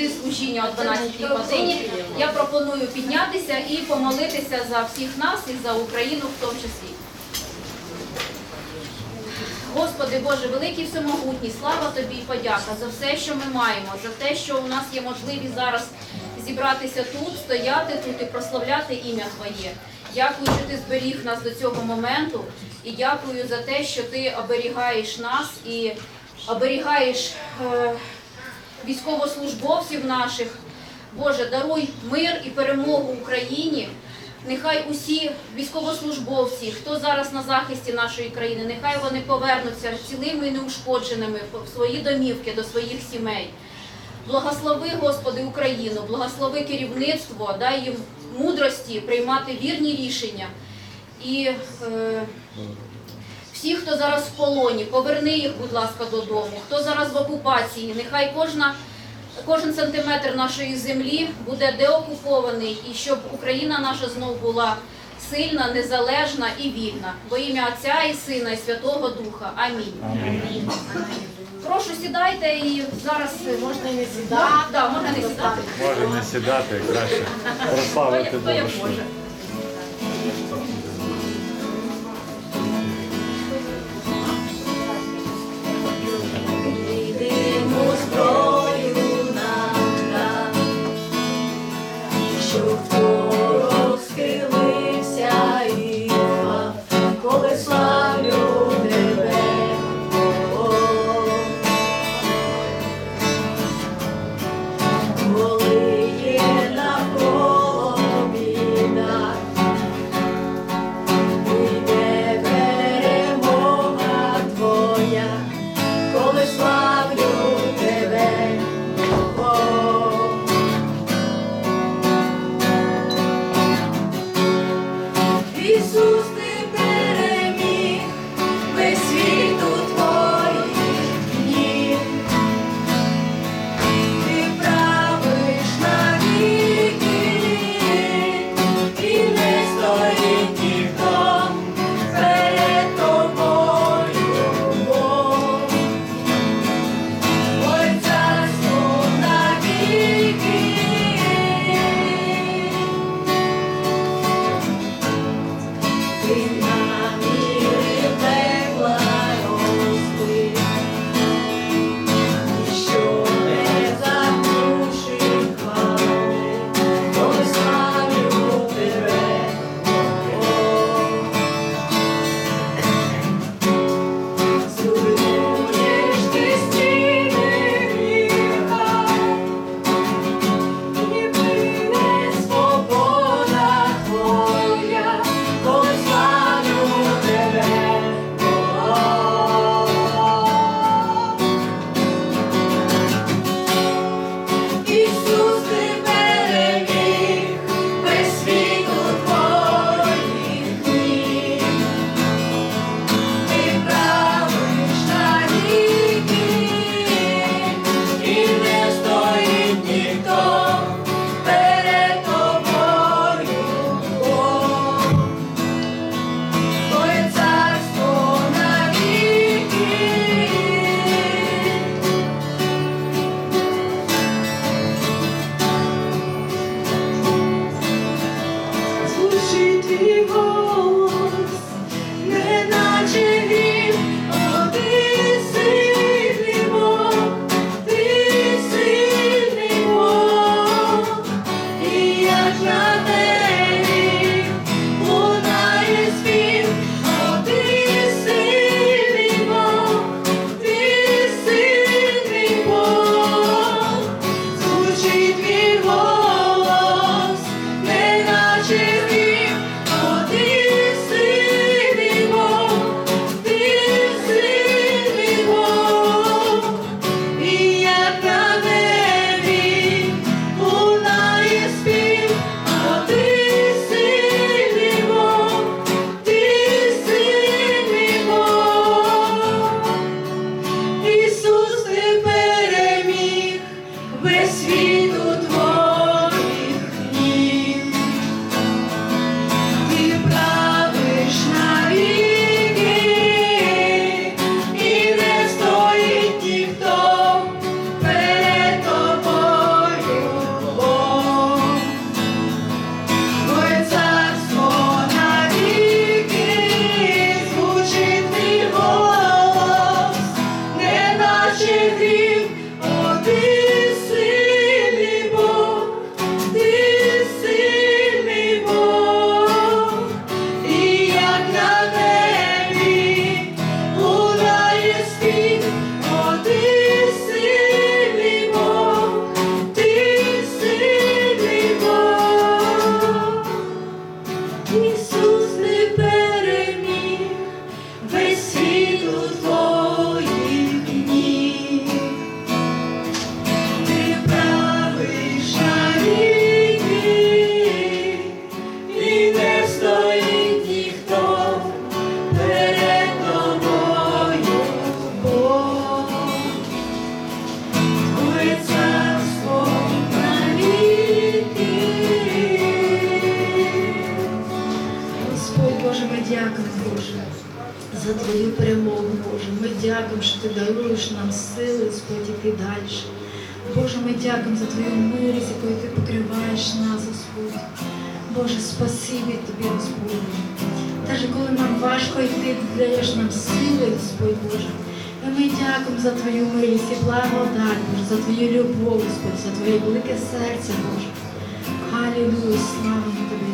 завжди служіння о 12 годині. Я пропоную піднятися і помолитися за всіх нас і за Україну в тому числі. Господи Боже, великий всемогутній, слава Тобі і подяка за все, що ми маємо, за те, що у нас є можливість зараз зібратися тут, стояти тут і прославляти ім'я Твоє. Дякую, що ти зберіг нас до цього моменту, і дякую за те, що ти оберігаєш нас і оберігаєш е, військовослужбовців наших. Боже, даруй мир і перемогу Україні. Нехай усі військовослужбовці, хто зараз на захисті нашої країни, нехай вони повернуться цілими і неушкодженими в свої домівки до своїх сімей. Благослови, Господи, Україну, благослови керівництво, дай їм мудрості приймати вірні рішення. І е, всі, хто зараз в полоні, поверни їх, будь ласка, додому. Хто зараз в окупації, нехай кожна, кожен сантиметр нашої землі буде деокупований, і щоб Україна наша знов була сильна, незалежна і вільна. Во ім'я Отця і Сина, і Святого Духа. Амінь. Прошу сідайте і зараз можна не сідати. Да, можна не сідати. Може не сідати, краще прославити Бога.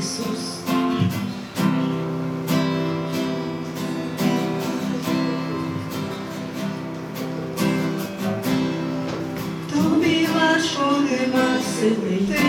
Ісус. Тобі важко нема сидити.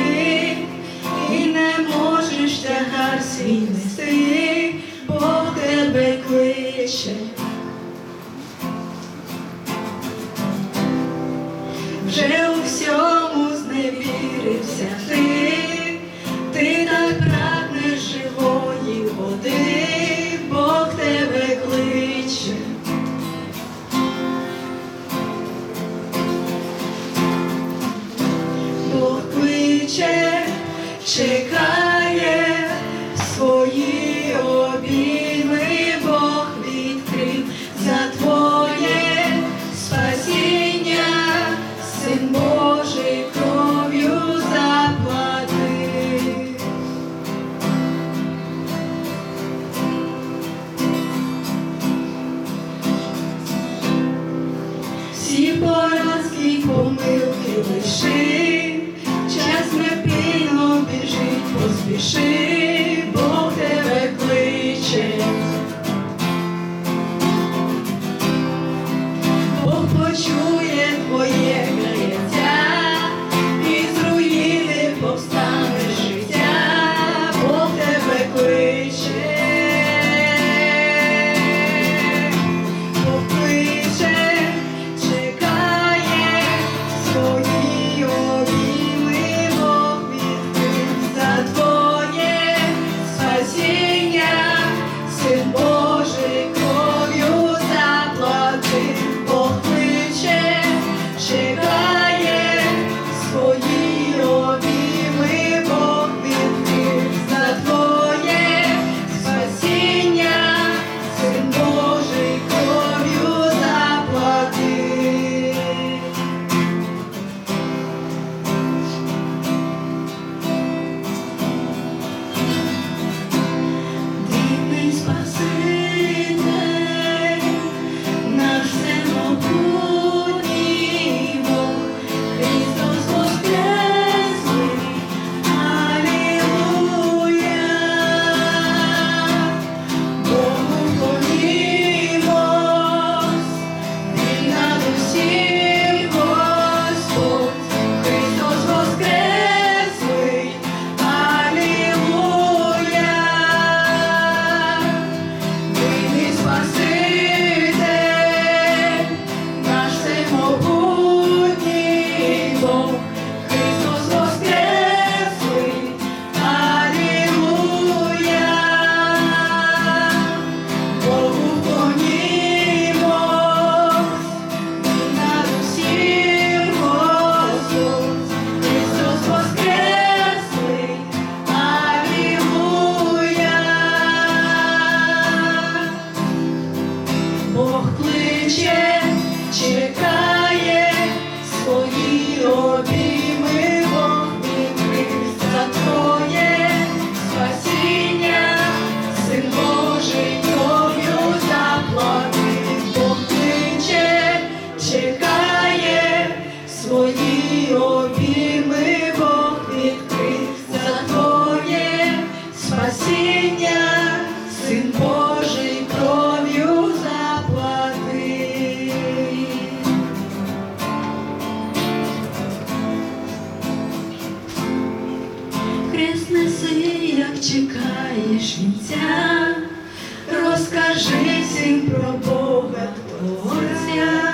Розкажи всім про Бога Творця,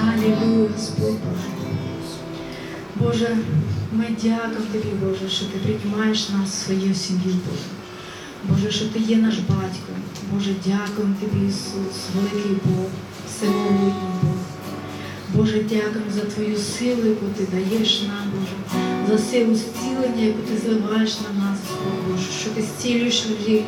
Галілуя, Господь Боже. Боже, ми дякуємо Тобі, Боже, що Ти приймаєш нас в свою сім'ю, Боже. Боже, що Ти є наш батько. Боже, дякуємо Тобі, Ісус, великий Бог, всемогутній Бог. Боже, дякуємо за Твою силу, яку Ти даєш нам, Боже, за силу зцілення, яку Ти зливаєш на нас, Боже, що Ти зцілюєш людей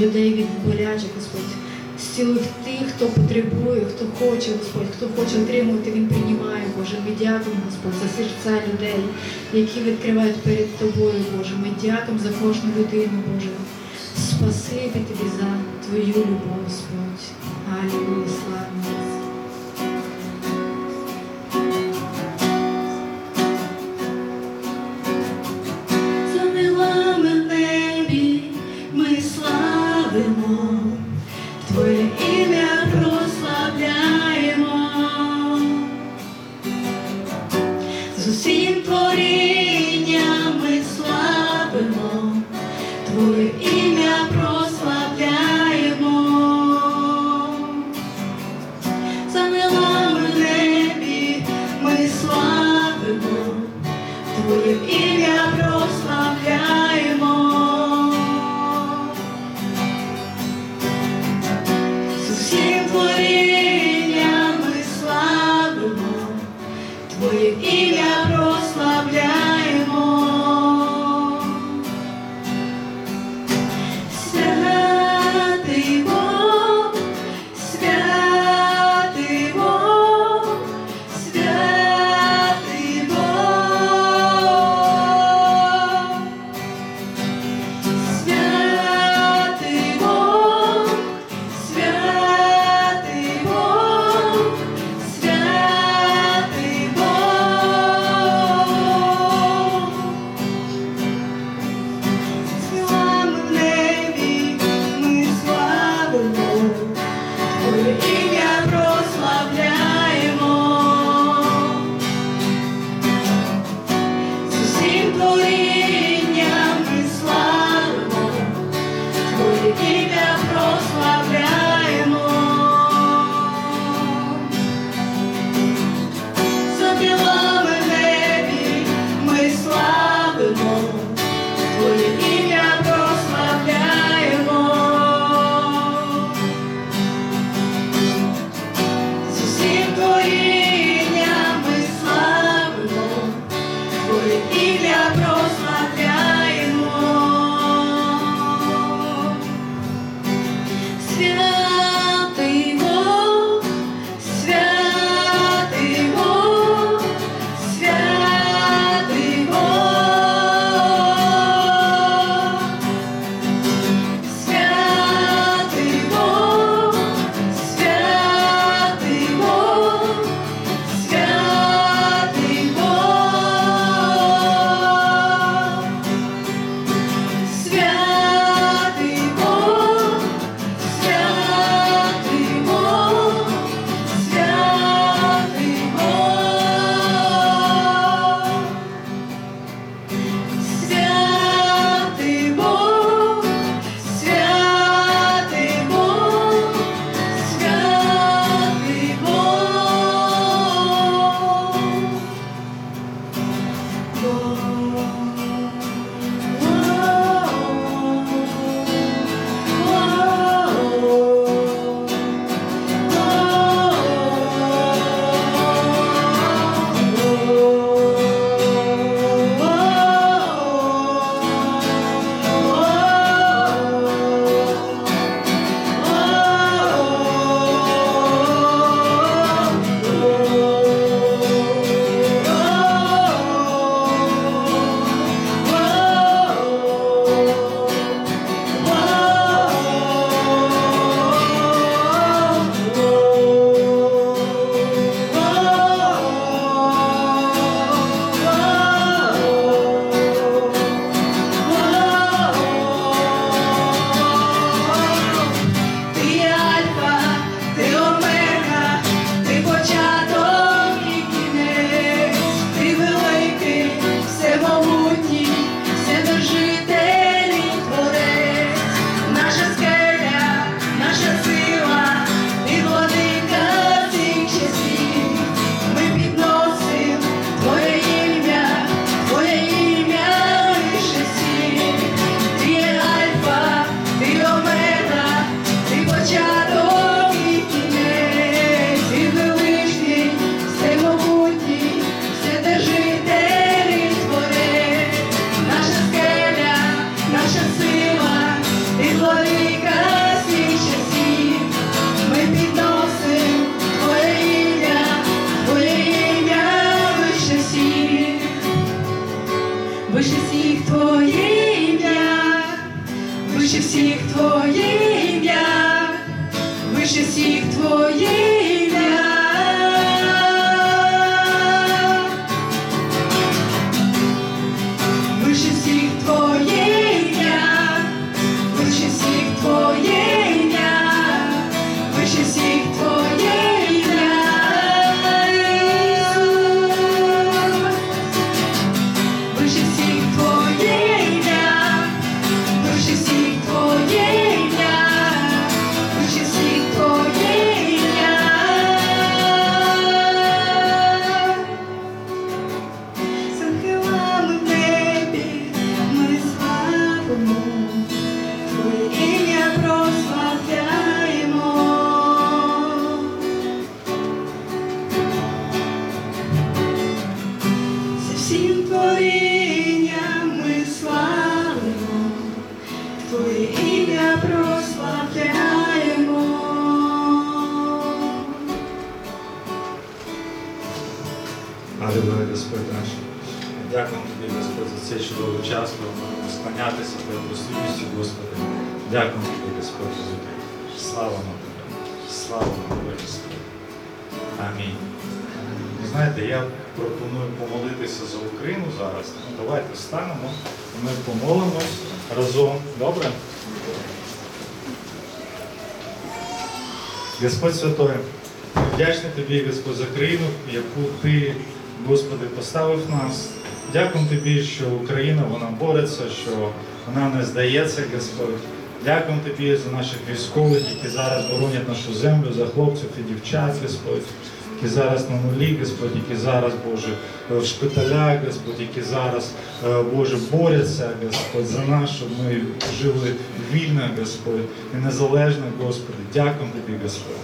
людей від боляче, Господь, зцілив тих, хто потребує, хто хоче, Господь, хто хоче отримувати, Він приймає, Боже. Ми дякуємо, Господь, за серця людей, які відкривають перед Тобою, Боже. Ми дякуємо за кожну людину, Боже. Спасибі тобі за твою любов, Господь. Аллилуйя. Твоє ім'я прославляємо. Всіх твоє ім'я, вище всіх твоє Господь Святой, вдячний тобі, Господь, за країну, яку ти, Господи, поставив нас. Дякую тобі, що Україна вона бореться, що вона не здається, Господь. Дякуємо тобі за наших військових, які зараз боронять нашу землю, за хлопців і дівчат, Господь, які зараз на нулі, Господь, які зараз, Боже, в шпиталях, Господь, які зараз, е, Боже, борються, Господь, за нас, щоб ми жили вільно, Господь, і незалежно, Господи. Дякуємо тобі, Господь.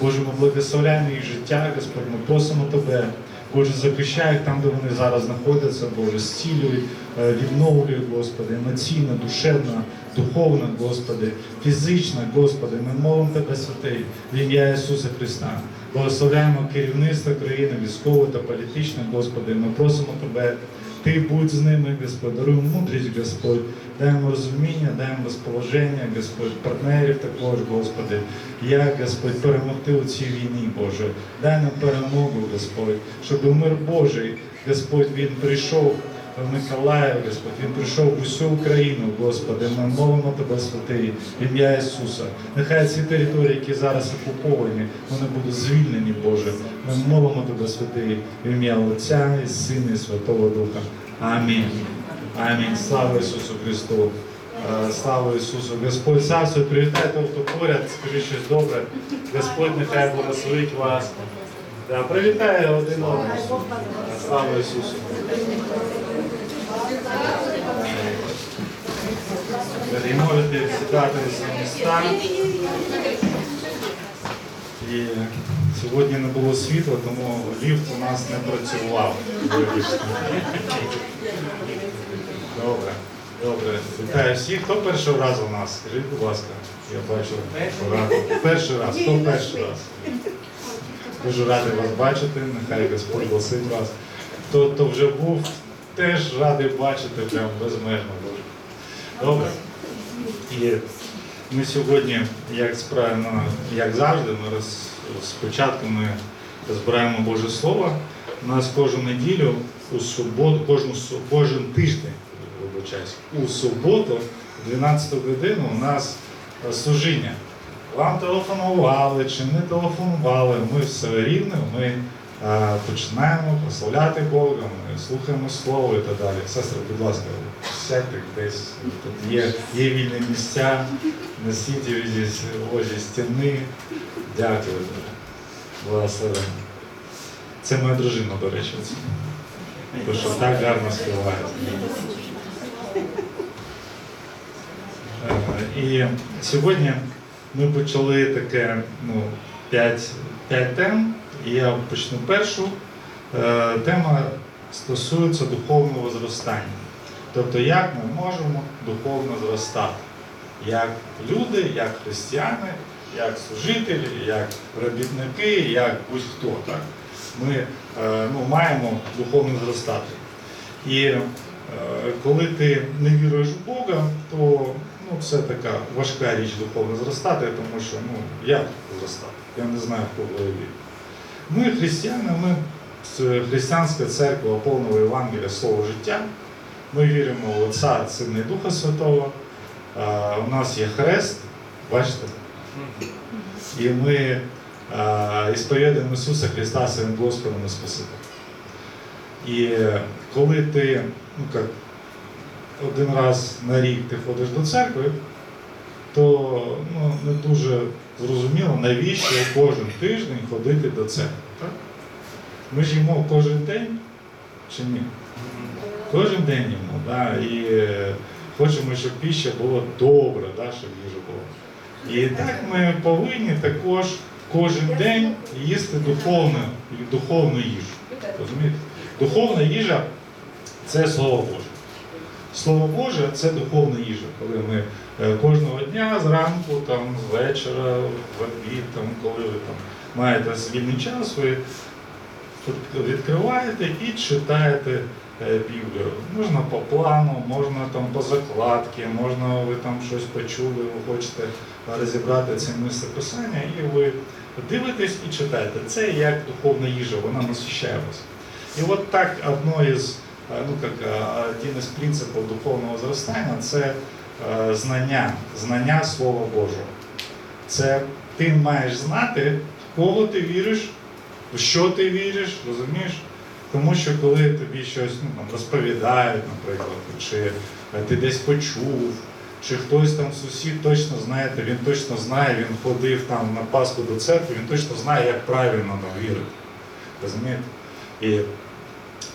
Боже, ми благословляємо їх життя, Господь, ми просимо Тебе. Боже, захищай їх там, де вони зараз знаходяться, Боже, зцілюй, е, відновлюй, Господи, емоційно, душевно, духовно, Господи, фізично, Господи. Ми молимо Тебе, святий, в ім'я Ісуса Христа. Благословляємо керівництво країни, військове та політичне, Господи. Ми просимо Тебе, Ти будь з ними, Господь, даруй мудрість, Господь, йому розуміння, йому розположення, Господь, партнерів також, Господи, як, Господь, перемогти у цій війні, Боже. Дай нам перемогу, Господь, щоб мир Божий, Господь, Він прийшов Миколаїв, Господь, Він прийшов в усю Україну, Господи. Ми молимо Тебе, святий, ім'я Ісуса. Нехай ці території, які зараз окуповані, вони будуть звільнені, Боже. Ми молимо Тебе, святий, в ім'я Отця і Сина і Святого Духа. Амінь. Амінь. Слава Ісусу Христу. Е, Слава Ісусу. Господь царство, привітай того, хто поряд, скажи щось добре. Господь нехай благословить вас. Да, привітай один одного. Слава Ісусу. Можете сідати на свої міста. І сьогодні не було світла, тому ліфт у нас не працював. Добре, добре. Вітаю всіх. Хто першого разу у нас? Скажіть, будь ласка. Я бачу. багато. Перший раз. Хто перший раз? Дуже радий вас бачити. Нехай Господь благословить вас. Хто вже був, теж радий бачити прям безмежно дуже. Добре. І ми сьогодні, як справимо, як завжди, ми роз, спочатку ми розбираємо Боже Слово. У нас кожну неділю, у суботу, кожну, кожен тиждень, вибачаюсь, у суботу, в 12 годину у нас служіння. Вам телефонували чи не телефонували, ми все рівно, ми починаємо прославляти Бога, ми слухаємо Слово і так далі. Сестри, будь ласка, сядьте десь, тут є, є вільні місця, носіть зі ложі стіни. Дякую. Благословення. Це моя дружина, до речі. Тому що так гарно співає. Е, І сьогодні ми почали таке ну, п'ять, п'ять тем, і я почну першу. Е, Тема стосується духовного зростання. Тобто, як ми можемо духовно зростати, як люди, як християни, як служителі, як робітники, як будь-хто. Так? Ми е, ну, маємо духовно зростати. І Е, Коли ти не віруєш в Бога, то ну, це така важка річ духовно зростати, тому що ну, як зростати? Я не знаю, в голові. Ми християни, ми християнська церква повного Євангелія Слово життя. Ми віримо в Отця, Сина і Духа Святого. У нас є хрест, бачите? І ми ісповідаємо Ісуса Христа своїм Господом і Спасителем. І коли ти, ну як, один раз на рік ти ходиш до церкви, то ну, не дуже зрозуміло, навіщо кожен тиждень ходити до церкви. Так? Ми ж їмо кожен день чи ні? Кожен день їмо, да? і е, хочемо, щоб піща була добра, да? щоб їжа була. І так ми повинні також кожен день їсти духовну, духовну їжу. Розумієте? Духовна їжа це Слово Боже. Слово Боже це духовна їжа, коли ми кожного дня зранку, там, з вечора, в обід, там, коли ви там, маєте вільний час, ви відкриваєте і читаєте е, Біблію. Можна по плану, можна там по закладці, можна ви там щось почули, ви хочете розібрати це місце писання, і ви дивитесь і читаєте. Це як духовна їжа, вона насищає вас. І от так одно із, е, ну е, один із принципів духовного зростання це е, знання, знання Слова Божого. Це ти маєш знати, в кого ти віриш, в що ти віриш, розумієш? Тому що коли тобі щось ну, там, розповідають, наприклад, чи е, ти десь почув, чи хтось там сусід точно знає, він точно знає, він ходив там на Пасху до церкви, він точно знає, як правильно там вірити. Розумієте? І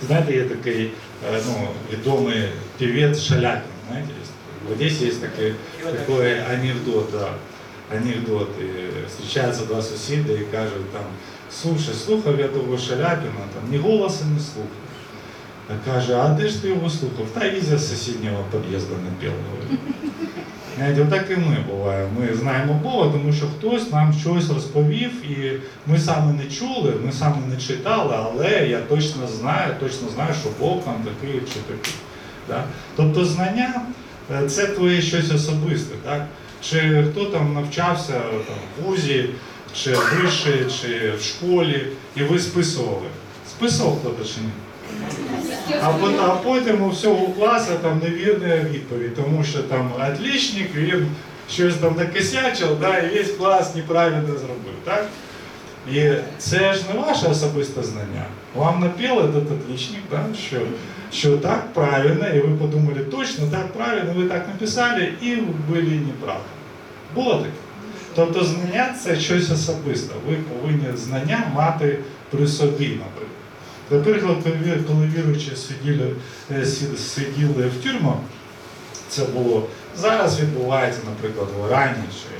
знаєте, є такий е, ну, відомий певець Шалякін, знаєте? В Одесі є такий, такий анекдот, да, анекдот. І зустрічаються два сусіди і кажуть там, слушай, слухав я того Шаляпіна, там ні голосу не слухав. А каже, а де ж ти його слухав? Та Ізя з сусіднього під'їзду не пів. Знаєте, отак і ми буваємо. Ми знаємо Бога, тому що хтось нам щось розповів, і ми саме не чули, ми саме не читали, але я точно знаю, точно знаю, що Бог там такий чи такий. Да? Тобто знання це твоє щось особисте. Так? Чи хто там навчався там, в вузі, чи вище, чи в школі, і ви списували. Списував хтось чи ні? А, потім у всього класу там невірна відповідь, тому що там отличник, він щось там накосячив, да, і весь клас неправильно зробив. Так? І це ж не ваше особисте знання. Вам напіл этот отличник, да, що, що так правильно, і ви подумали, точно так правильно, ви так написали, і ви були неправі. Було таке? Тобто знання це щось особисте. Ви повинні знання мати при собі, наприклад. Наприклад, коли ві- віруючі сиділи, е, сиділи в тюрмах, це було зараз відбувається, наприклад, в Ірані чи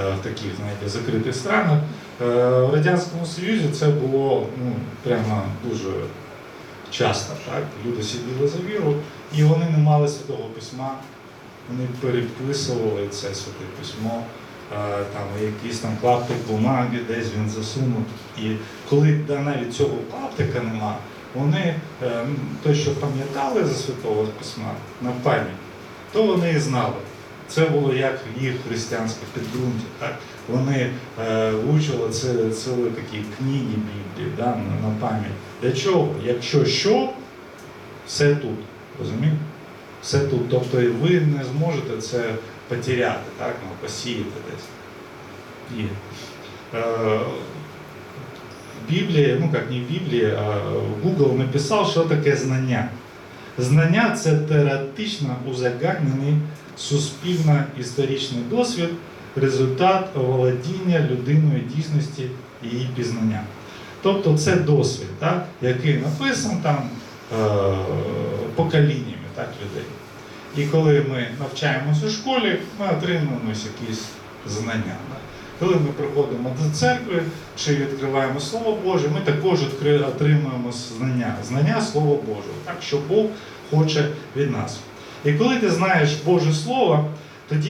е, в таких знаєте, закритих странах. Е, В Радянському Союзі це було ну, прямо дуже часто. Так? Люди сиділи за віру, і вони не мали святого письма, вони переписували це святе письмо, е, там якийсь там клаптик бумаги, десь він засунув. І коли навіть цього клаптика нема, вони те, що пам'ятали за святого письма на пам'ять, то вони і знали. Це було як в їх християнське підґрунтя. Вони е, вивчили це цілі такі книги Біблії да, на, пам'ять. Для чого? Якщо що, все тут. Розумієте? Все тут. Тобто ви не зможете це потеряти, так? Ну, посіяти десь. І, е, Біблії, ну як не в Біблії, а Google написав, що таке знання. Знання це теоретично узагальнений суспільно-історичний досвід, результат оволодіння людиною дійсності її пізнання. Тобто це досвід, так, який написан там е, поколіннями так, людей. І коли ми навчаємося у школі, ми отримуємо якісь знання. Коли ми приходимо до церкви чи відкриваємо Слово Боже, ми також отримуємо знання, знання Слова Божого, так, що Бог хоче від нас. І коли ти знаєш Боже Слово,